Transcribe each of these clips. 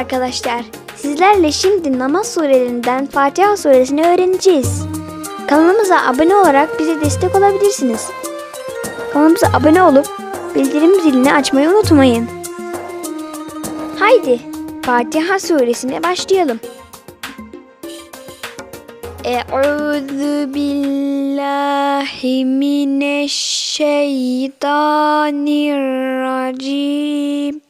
arkadaşlar. Sizlerle şimdi namaz surelerinden Fatiha suresini öğreneceğiz. Kanalımıza abone olarak bize destek olabilirsiniz. Kanalımıza abone olup bildirim zilini açmayı unutmayın. Haydi Fatiha suresine başlayalım. Euzu billahi mineşşeytanirracim.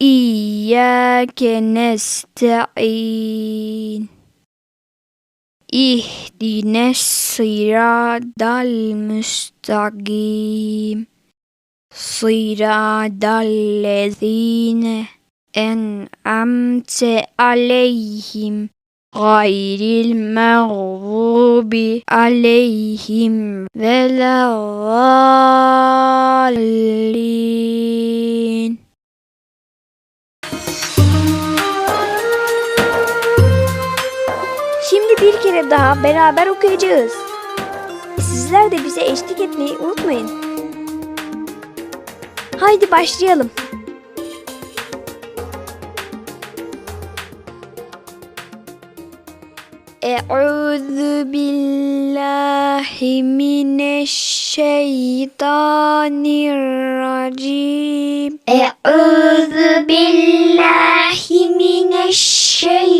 İyyâke nesta'in. İhdines sıradal müstakim. Sıradal lezine en'amte aleyhim. Gayril mağdubi aleyhim ve lallin. kere daha beraber okuyacağız. Sizler de bize eşlik etmeyi unutmayın. Haydi başlayalım. Euzu billahi mineşşeytanirracim. Euzu billahi mineşşeytanirracim.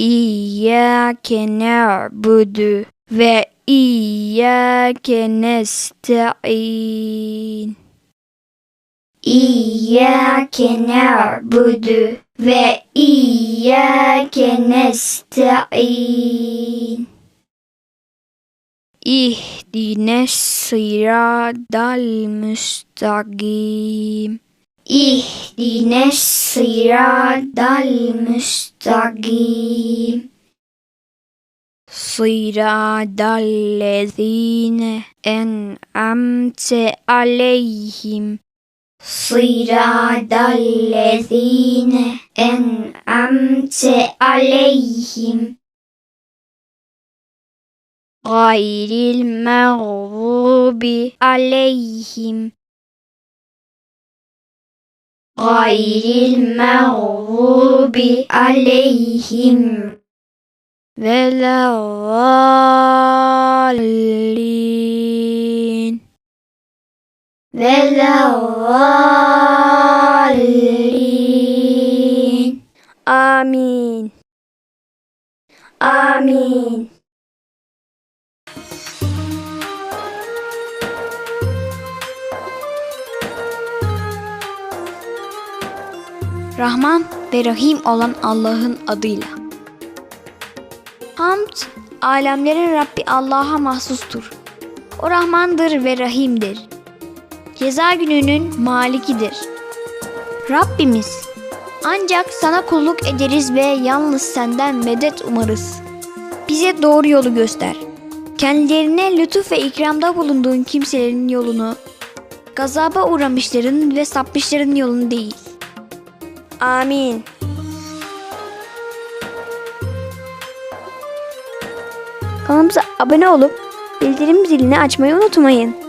İyyâke ne'budu ve İyyâke nesta'in. İyyâke ne'budu ve İyyâke nesta'in. İhdine sıradal müstakim. İhdine sıradal müstakim. Sıradal lezine en amte aleyhim. Sıradal lezine en amte aleyhim. Gayril mağrubi aleyhim. غير المغضوب عليهم ve lallin. ولا الضالين Amin. آمين Rahman ve Rahim olan Allah'ın adıyla. Hamd, alemlerin Rabbi Allah'a mahsustur. O Rahmandır ve Rahim'dir. Ceza gününün malikidir. Rabbimiz, ancak sana kulluk ederiz ve yalnız senden medet umarız. Bize doğru yolu göster. Kendilerine lütuf ve ikramda bulunduğun kimselerin yolunu, gazaba uğramışların ve sapmışların yolunu değil. Amin. Kanalımıza abone olup bildirim zilini açmayı unutmayın.